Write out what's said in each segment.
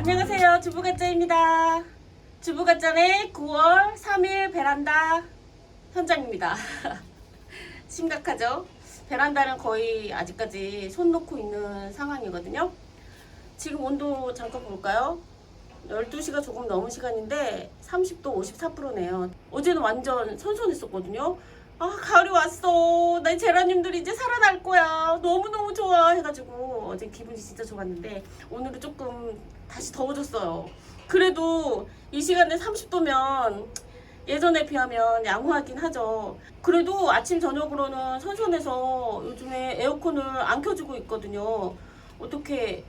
안녕하세요. 주부가짜입니다. 주부가짜의 9월 3일 베란다 현장입니다. 심각하죠? 베란다는 거의 아직까지 손 놓고 있는 상황이거든요. 지금 온도 잠깐 볼까요? 12시가 조금 넘은 시간인데 30도 54%네요. 어제는 완전 선선했었거든요. 아 가을이 왔어. 내 제라늄들이 이제 살아날 거야. 너무너무 좋아 해가지고 어제 기분이 진짜 좋았는데 오늘은 조금 다시 더워졌어요 그래도 이 시간에 30도면 예전에 비하면 양호하긴 하죠 그래도 아침 저녁으로는 선선해서 요즘에 에어컨을 안 켜주고 있거든요 어떻게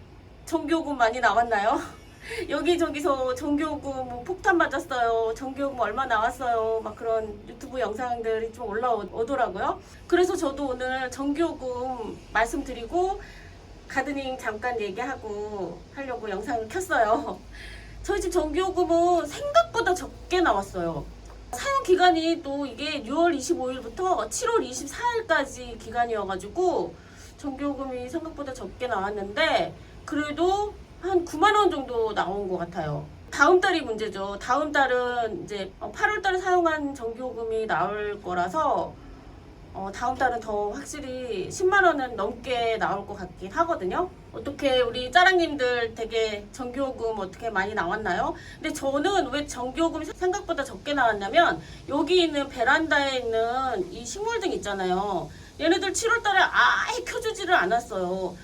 전기요금 많이 나왔나요? 여기저기서 전기요금 뭐 폭탄 맞았어요. 전기요금 얼마 나왔어요. 막 그런 유튜브 영상들이 좀 올라오더라고요. 그래서 저도 오늘 전기요금 말씀드리고 가드닝 잠깐 얘기하고 하려고 영상을 켰어요. 저희 집 전기요금은 생각보다 적게 나왔어요. 사용 기간이 또 이게 6월 25일부터 7월 24일까지 기간이어가지고 전기요금이 생각보다 적게 나왔는데 그래도 한 9만 원 정도 나온 것 같아요. 다음 달이 문제죠. 다음 달은 이제 8월 달에 사용한 전기요금이 나올 거라서 어, 다음 달은 더 확실히 10만 원은 넘게 나올 것 같긴 하거든요. 어떻게 우리 짜랑님들 되게 전기요금 어떻게 많이 나왔나요? 근데 저는 왜 전기요금이 생각보다 적게 나왔냐면 여기 있는 베란다에 있는 이 식물등 있잖아요. 얘네들 7월 달에 아예 켜주지를 않았어요.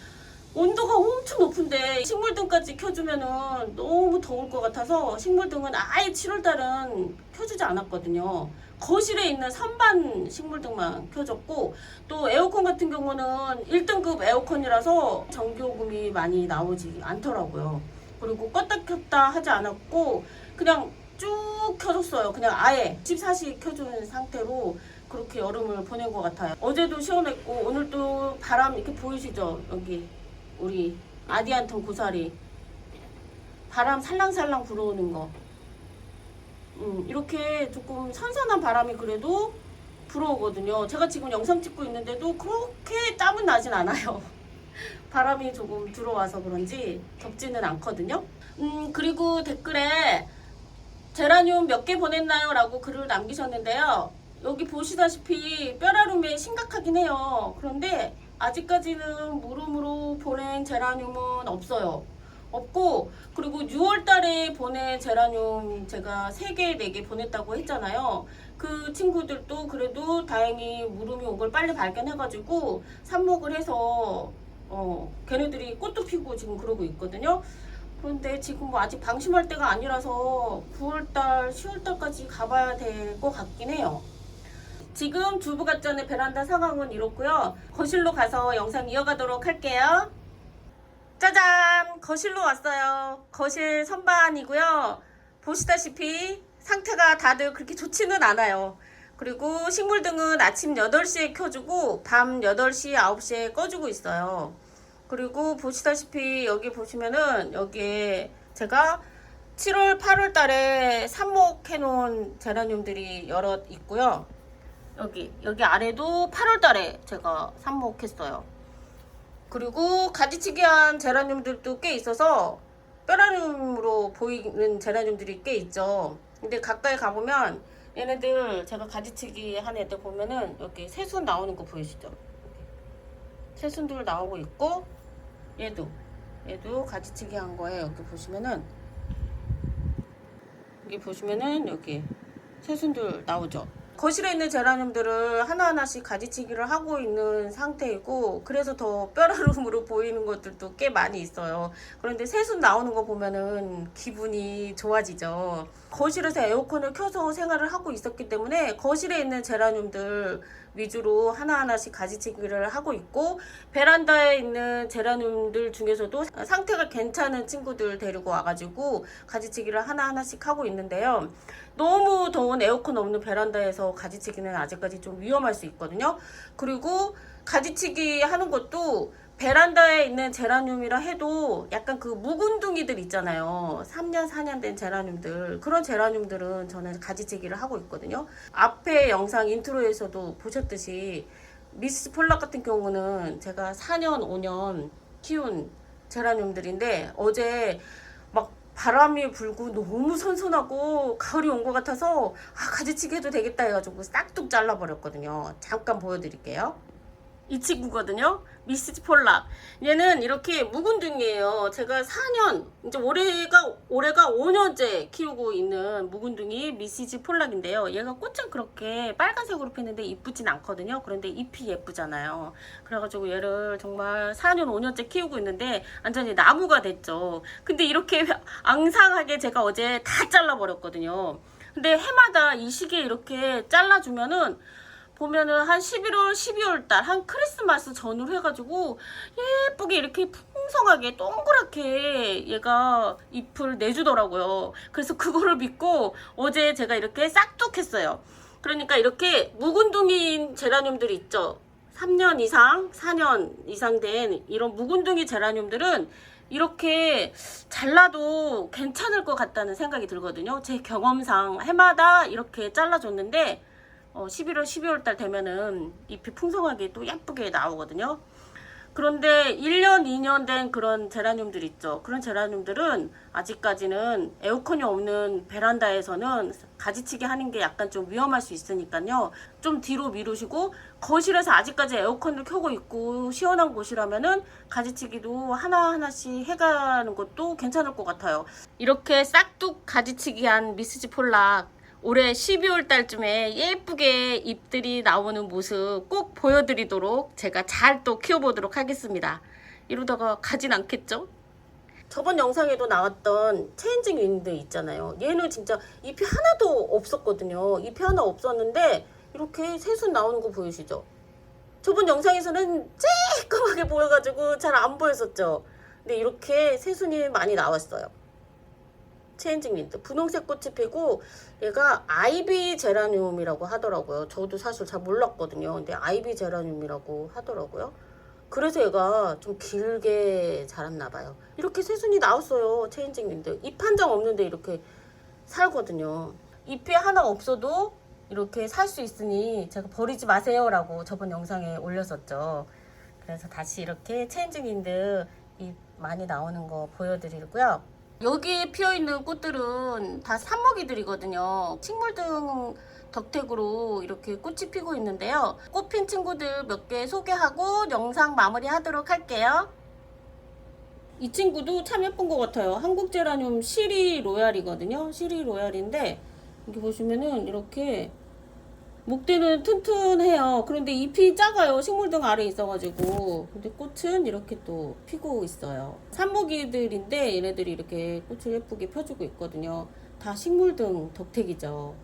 온도가 엄청 높은데 식물등까지 켜주면은 너무 더울 것 같아서 식물등은 아예 7월달은 켜주지 않았거든요. 거실에 있는 선반 식물등만 켜졌고 또 에어컨 같은 경우는 1등급 에어컨이라서 전기요금이 많이 나오지 않더라고요. 그리고 껐다 켰다 하지 않았고 그냥 쭉 켜줬어요. 그냥 아예 14시 켜준 상태로 그렇게 여름을 보낸 것 같아요. 어제도 시원했고 오늘도 바람 이렇게 보이시죠? 여기 우리 아디안톤 고사리. 바람 살랑살랑 불어오는 거. 음, 이렇게 조금 선선한 바람이 그래도 불어오거든요. 제가 지금 영상 찍고 있는데도 그렇게 땀은 나진 않아요. 바람이 조금 들어와서 그런지 덥지는 않거든요. 음 그리고 댓글에 제라늄 몇 개 보냈나요? 라고 글을 남기셨는데요. 여기 보시다시피 뼈라룸에 심각하긴 해요. 그런데 아직까지는 무릎으로 보낸 제라늄은 없어요. 없고 그리고 6월 달에 보낸 제라늄 제가 3개, 4개 보냈다고 했잖아요. 그 친구들도 그래도 다행히 무름이 온걸 빨리 발견해가지고 삽목을 해서 어 걔네들이 꽃도 피고 지금 그러고 있거든요. 그런데 지금 뭐 아직 방심할 때가 아니라서 9월달, 10월달까지 가봐야 될 것 같긴 해요. 지금 주부갓전의 베란다 상황은 이렇고요. 거실로 가서 영상 이어가도록 할게요. 짜잔! 거실로 왔어요. 거실 선반이고요. 보시다시피 상태가 다들 그렇게 좋지는 않아요. 그리고 식물 등은 아침 8시에 켜주고 밤 8시, 9시에 꺼주고 있어요. 그리고 보시다시피 여기 보시면은 여기에 제가 7월, 8월 달에 삽목해 놓은 제라늄들이 여럿 있고요. 여기 여기 아래도 8월 달에 제가 삽목했어요. 그리고 가지치기한 제라늄들도 꽤 있어서 뼈라늄으로 보이는 제라늄들이 꽤 있죠. 근데 가까이 가보면 얘네들 제가 가지치기 한 애들 보면은 여기 새순 나오는 거 보이시죠? 새순들 나오고 있고 얘도 얘도 가지치기 한 거에 여기 보시면은 여기 보시면은 여기 새순들 나오죠. 거실에 있는 제라늄들을 하나하나씩 가지치기를 하고 있는 상태이고 그래서 더 뼈라름으로 보이는 것들도 꽤 많이 있어요. 그런데 새순 나오는 거 보면은 기분이 좋아지죠. 거실에서 에어컨을 켜서 생활을 하고 있었기 때문에 거실에 있는 제라늄들 위주로 하나하나씩 가지치기를 하고 있고 베란다에 있는 제라늄들 중에서도 상태가 괜찮은 친구들 데리고 와가지고 가지치기를 하나하나씩 하고 있는데요. 너무 더운 에어컨 없는 베란다에서 가지치기는 아직까지 좀 위험할 수 있거든요. 그리고 가지치기 하는 것도 베란다에 있는 제라늄이라 해도 약간 그 묵은둥이들 있잖아요. 3년, 4년 된 제라늄들. 그런 제라늄들은 저는 가지치기를 하고 있거든요. 앞에 영상 인트로에서도 보셨듯이 미스 폴락 같은 경우는 제가 4년, 5년 키운 제라늄들인데 어제 막 바람이 불고 너무 선선하고 가을이 온 것 같아서 아 가지치기 해도 되겠다 해가지고 싹둑 잘라버렸거든요. 잠깐 보여드릴게요. 이 친구거든요. 미스지 폴락. 얘는 이렇게 묵은둥이에요. 제가 4년, 이제 올해가, 올해가 5년째 키우고 있는 묵은둥이 미시지 폴락인데요. 얘가 꽃은 그렇게 빨간색으로 피는데 이쁘진 않거든요. 그런데 잎이 예쁘잖아요. 그래가지고 얘를 정말 4년, 5년째 키우고 있는데 완전히 나무가 됐죠. 근데 이렇게 앙상하게 제가 어제 다 잘라버렸거든요. 근데 해마다 이 시기에 이렇게 잘라주면은 보면은 한 11월, 12월 달, 한 크리스마스 전후로 해가지고 예쁘게 이렇게 풍성하게 동그랗게 얘가 잎을 내주더라고요. 그래서 그거를 믿고 어제 제가 이렇게 싹둑했어요. 그러니까 이렇게 묵은둥이인 제라늄들이 있죠. 3년 이상, 4년 이상 된 이런 묵은둥이 제라늄들은 이렇게 잘라도 괜찮을 것 같다는 생각이 들거든요. 제 경험상 해마다 이렇게 잘라줬는데 어, 11월, 12월 달 되면은 잎이 풍성하게 또 예쁘게 나오거든요. 그런데 1년, 2년 된 그런 제라늄들 있죠. 그런 제라늄들은 아직까지는 에어컨이 없는 베란다에서는 가지치기 하는 게 약간 좀 위험할 수 있으니까요. 좀 뒤로 미루시고 거실에서 아직까지 에어컨을 켜고 있고 시원한 곳이라면은 가지치기도 하나하나씩 해가는 것도 괜찮을 것 같아요. 이렇게 싹둑 가지치기 한 미스지 폴락 올해 12월 달쯤에 예쁘게 잎들이 나오는 모습 꼭 보여드리도록 제가 잘 또 키워보도록 하겠습니다. 이러다가 가진 않겠죠? 저번 영상에도 나왔던 체인징 윈드 있잖아요. 얘는 진짜 잎이 하나도 없었거든요. 잎이 하나 없었는데 이렇게 새순 나오는 거 보이시죠? 저번 영상에서는 쬐끔하게 보여가지고 잘 안 보였었죠. 근데 이렇게 새순이 많이 나왔어요. 체인징 윈드 분홍색 꽃이 피고 얘가 아이비 제라늄이라고 하더라고요. 저도 사실 잘 몰랐거든요. 근데 아이비 제라늄이라고 하더라고요. 그래서 얘가 좀 길게 자랐나 봐요. 이렇게 새순이 나왔어요. 체인징 윈드 잎한 장 없는데 이렇게 살거든요. 잎이 하나 없어도 이렇게 살 수 있으니 제가 버리지 마세요라고 저번 영상에 올렸었죠. 그래서 다시 이렇게 체인징 윈드 잎 많이 나오는 거 보여드리고요. 여기 피어 있는 꽃들은 다 산먹이들이거든요. 식물 등 덕택으로 이렇게 꽃이 피고 있는데요. 꽃 핀 친구들 몇 개 소개하고 영상 마무리 하도록 할게요. 이 친구도 참 예쁜 것 같아요. 한국 제라늄 시리 로얄이거든요. 시리 로얄인데 여기 보시면은 이렇게 목대는 튼튼해요. 그런데 잎이 작아요. 식물등 아래 있어가지고. 근데 꽃은 이렇게 또 피고 있어요. 산모기들인데 얘네들이 이렇게 꽃을 예쁘게 펴주고 있거든요. 다 식물등 덕택이죠.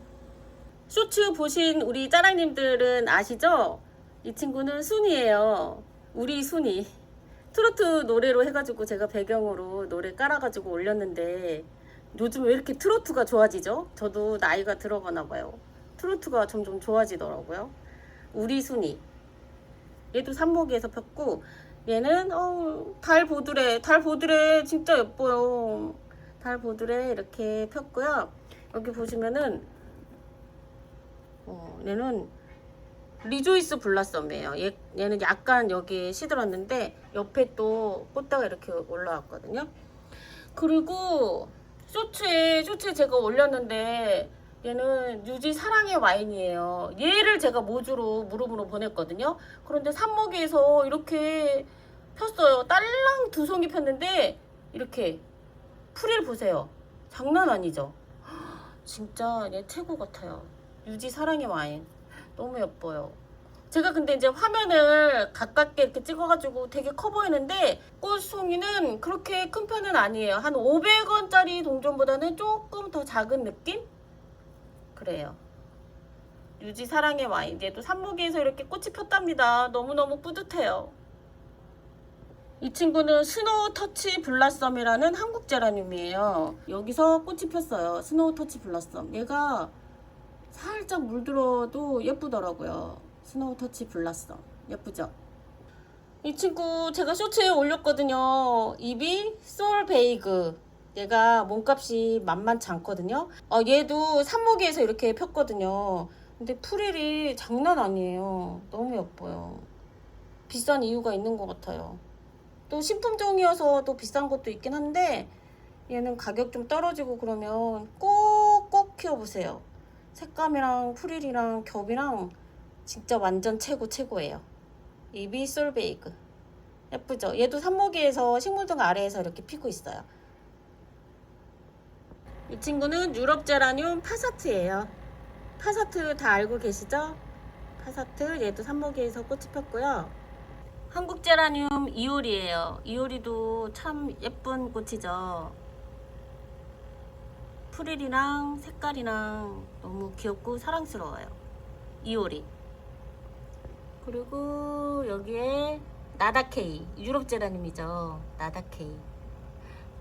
쇼츠 보신 우리 짜랑님들은 아시죠? 이 친구는 순이에요. 우리 순이. 트로트 노래로 해가지고 제가 배경으로 노래 깔아가지고 올렸는데 요즘 왜 이렇게 트로트가 좋아지죠? 저도 나이가 들어가나 봐요. 트로트가 점점 좋아지더라고요. 우리 순이. 얘도 산모기에서 폈고 얘는 어, 달 보드레 달 보드레 진짜 예뻐요. 달 보드레 이렇게 폈고요. 여기 보시면은 어, 얘는 리조이스 블라썸이에요. 얘, 얘는 약간 여기 시들었는데 옆에 또 꽃다가 이렇게 올라왔거든요. 그리고 쇼츠에 쇼츠에 제가 올렸는데 얘는 유지 사랑의 와인이에요. 얘를 제가 모주로 무릎으로 보냈거든요. 그런데 산모기에서 이렇게 폈어요. 딸랑 두 송이 폈는데 이렇게 풀이를 보세요. 장난 아니죠? 진짜 얘 최고 같아요. 유지 사랑의 와인. 너무 예뻐요. 제가 근데 이제 화면을 가깝게 이렇게 찍어가지고 되게 커 보이는데 꽃송이는 그렇게 큰 편은 아니에요. 한 500원짜리 동전보다는 조금 더 작은 느낌? 그래요. 유지 사랑의 와인. 얘도 산모기에서 이렇게 꽃이 폈답니다. 너무너무 뿌듯해요. 이 친구는 스노우 터치 블라썸이라는 한국 제라늄이에요. 여기서 꽃이 폈어요. 스노우 터치 블라썸. 얘가 살짝 물들어도 예쁘더라고요. 스노우 터치 블라썸. 예쁘죠? 이 친구 제가 쇼츠에 올렸거든요. 입이 솔 베이그. 얘가 몸값이 만만치 않거든요. 어, 얘도 산모기에서 이렇게 폈거든요. 근데 프릴이 장난 아니에요. 너무 예뻐요. 비싼 이유가 있는 것 같아요. 또 신품종이어서 또 비싼 것도 있긴 한데 얘는 가격 좀 떨어지고 그러면 꼭꼭 키워보세요. 색감이랑 프릴이랑 겹이랑 진짜 완전 최고 최고예요. 이비 솔베이그 예쁘죠? 얘도 산모기에서 식물등 아래에서 이렇게 피고 있어요. 이 친구는 유럽 제라늄 파사트예요. 파사트 다 알고 계시죠? 파사트 얘도 산모기에서 꽃이 폈고요. 한국 제라늄 이효리예요. 이효리도 참 예쁜 꽃이죠. 프릴이랑 색깔이랑 너무 귀엽고 사랑스러워요. 이효리. 그리고 여기에 나다케이 유럽 제라늄이죠. 나다케이.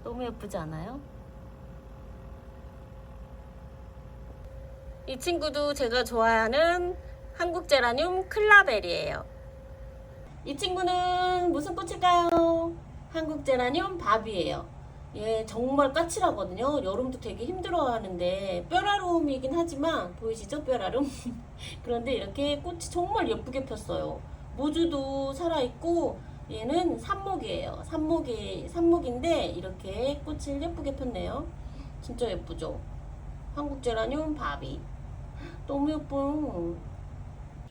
너무 예쁘지 않아요? 이 친구도 제가 좋아하는 한국 제라늄 클라벨이에요. 이 친구는 무슨 꽃일까요? 한국 제라늄 밥이에요. 얘 정말 까칠하거든요. 여름도 되게 힘들어하는데 뼈라름이긴 하지만 보이시죠? 뼈라름. 그런데 이렇게 꽃이 정말 예쁘게 폈어요. 모주도 살아있고 얘는 삽목이에요. 삽목이 삽목인데 이렇게 꽃을 예쁘게 폈네요. 진짜 예쁘죠? 한국 제라늄 바비. 너무 예뻐요.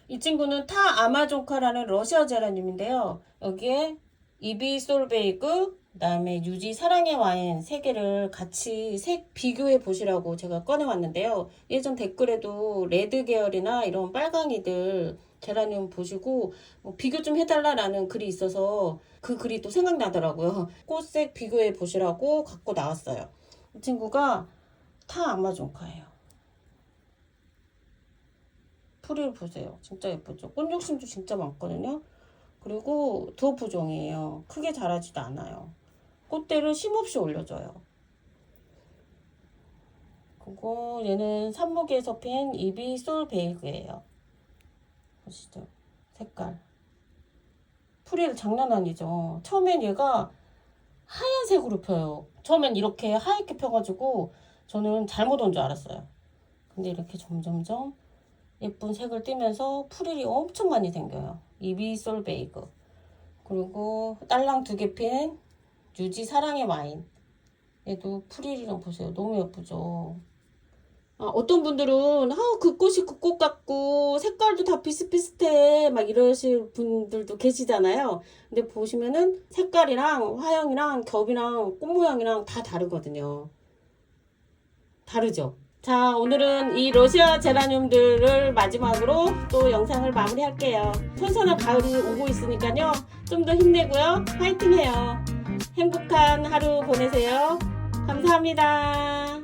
이 친구는 타 아마존카라는 러시아 제라늄인데요. 여기에 이비 솔베이그, 그다음에 유지 사랑의 와인 세 개를 같이 색 비교해 보시라고 제가 꺼내왔는데요. 예전 댓글에도 레드 계열이나 이런 빨강이들 제라늄 보시고 뭐 비교 좀 해달라라는 글이 있어서 그 글이 또 생각나더라고요. 꽃색 비교해 보시라고 갖고 나왔어요. 이 친구가 타 아마존카예요. 풀을 보세요. 진짜 예쁘죠? 꽃 욕심도 진짜 많거든요. 그리고 도부종이에요. 크게 자라지도 않아요. 꽃대를 쉼없이 올려줘요. 그리고 얘는 산모기에서 핀 이비 솔 베이그예요. 보시죠? 색깔. 풀이 장난 아니죠? 처음엔 얘가 하얀색으로 펴요. 처음엔 이렇게 하얗게 펴가지고 저는 잘못 온 줄 알았어요. 근데 이렇게 점점점 예쁜 색을 띠면서 풀이 엄청 많이 생겨요. 이비 솔 베이그. 그리고 딸랑 두 개 핀 유지 사랑의 와인. 얘도 프릴이랑 보세요. 너무 예쁘죠? 아, 어떤 분들은 아, 그 꽃이 그 꽃 같고 색깔도 다 비슷비슷해 막 이러실 분들도 계시잖아요. 근데 보시면은 색깔이랑 화형이랑 겹이랑 꽃 모양이랑 다 다르거든요. 다르죠? 자, 오늘은 이 러시아 제라늄들을 마지막으로 또 영상을 마무리할게요. 선선한 가을이 오고 있으니까요. 좀 더 힘내고요. 파이팅 해요. 행복한 하루 보내세요. 감사합니다.